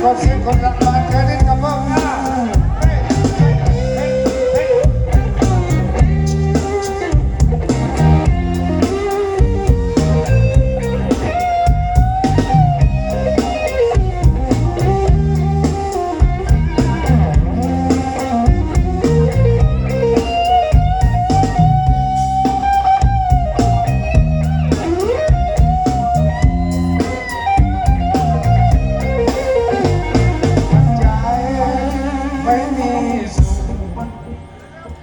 con, con la... ไม่มีสุข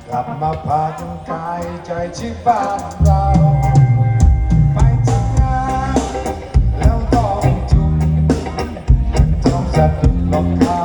กลับมาพักกายใจที่บ้านเราไปทำงานแล้วต้องจุ่มต้องจัดุดรองเท้า